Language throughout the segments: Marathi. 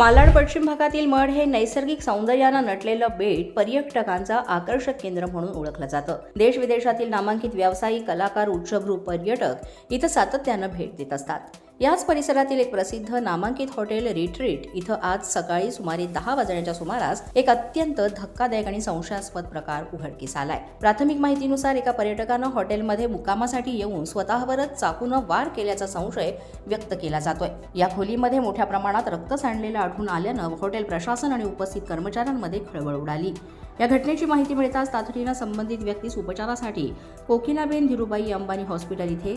मालाड पश्चिम भागातील मढ हे नैसर्गिक सौंदर्यानं नटलेलं बेट पर्यटकांचं आकर्षक केंद्र म्हणून ओळखलं जातं. देश विदेशातील नामांकित व्यावसायिक कलाकार उच्चभ्रू पर्यटक इथं सातत्यानं भेट देत असतात. याच परिसरातील एक प्रसिद्ध नामांकित हॉटेल रिट्रीट इथं आज सकाळी सुमारे दहा वाजण्याच्या सुमारास एक अत्यंत धक्कादायक आणि संशयास्पद प्रकार उघडकीस आलाय. प्राथमिक माहितीनुसार एका पर्यटकानं हॉटेलमध्ये मुक्कामासाठी येऊन स्वतःवरच चाकूनं वार केल्याचा संशय व्यक्त केला जातोय. या खोलीमध्ये मोठ्या प्रमाणात रक्त सांडलेलं आढळून आल्यानं हॉटेल प्रशासन आणि उपस्थित कर्मचाऱ्यांमध्ये खळबळ उडाली. या घटनेची माहिती मिळताच तातडीनं संबंधित व्यक्तीस उपचारासाठी कोकिलाबेन धीरुबाई अंबानी हॉस्पिटल इथे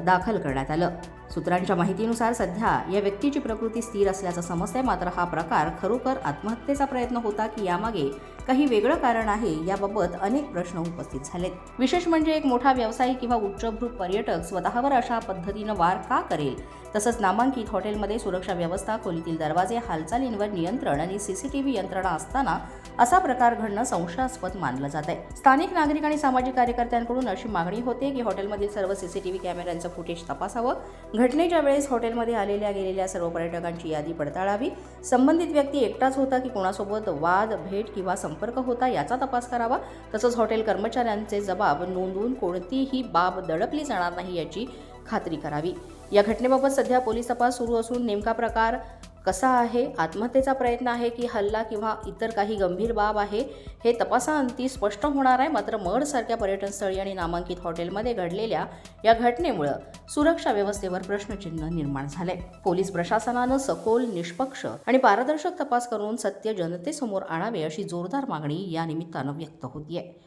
दाखल करण्यात आलं. सूत्रांच्या माहितीनुसार सध्या या व्यक्तीची प्रकृती स्थिर असल्याचं समजतंय मात्र हा प्रकार खरोखर आत्महत्येचा प्रयत्न होता की यामागे काही वेगळं कारण आहे याबाबत अनेक प्रश्न उपस्थित झालेत. विशेष म्हणजे एक मोठा व्यावसायिक किंवा उच्चभ्रू पर्यटक स्वतःवर अशा पद्धतीनं वार का करेल? तसंच नामांकित हॉटेलमध्ये सुरक्षा व्यवस्था खोलीतील दरवाजे हालचालींवर नियंत्रण आणि सीसीटीव्ही यंत्रणा असताना असा प्रकार घडणं संशयास्पद मानलं जात आहे स्थानिक नागरिक आणि सामाजिक कार्यकर्त्यांकडून अशी मागणी होते की हॉटेलमधील सर्व सीसीटीव्ही कॅमेऱ्यांचं फुटेज तपासावं. घटनेच्या वेळेस हॉटेलमध्ये आलेल्या गेलेल्या सर्व पर्यटकांची यादी पडताळावी. संबंधित व्यक्ती एकटाच होता की कोणासोबत वाद भेट किंवा संपर्क होता याचा तपास करावा. तसंच हॉटेल कर्मचाऱ्यांचे जबाब नोंदवून कोणतीही बाब दडपली जाणार नाही याची खात्री करावी. या घटनेबाबत सध्या पोलीस तपास सुरू असून नेमका प्रकार कसा आहे? आत्महत्येचा प्रयत्न आहे की हल्ला किंवा इतर काही गंभीर बाब आहे? हे तपासाअंती स्पष्ट होणार आहे. मात्र मढसारख्या पर्यटनस्थळी आणि नामांकित हॉटेलमध्ये घडलेल्या या घटनेमुळं सुरक्षा व्यवस्थेवर प्रश्नचिन्ह निर्माण झालंय. पोलीस प्रशासनानं सखोल निष्पक्ष आणि पारदर्शक तपास करून सत्य जनतेसमोर आणावे अशी जोरदार मागणी या निमित्तानं व्यक्त होतीये.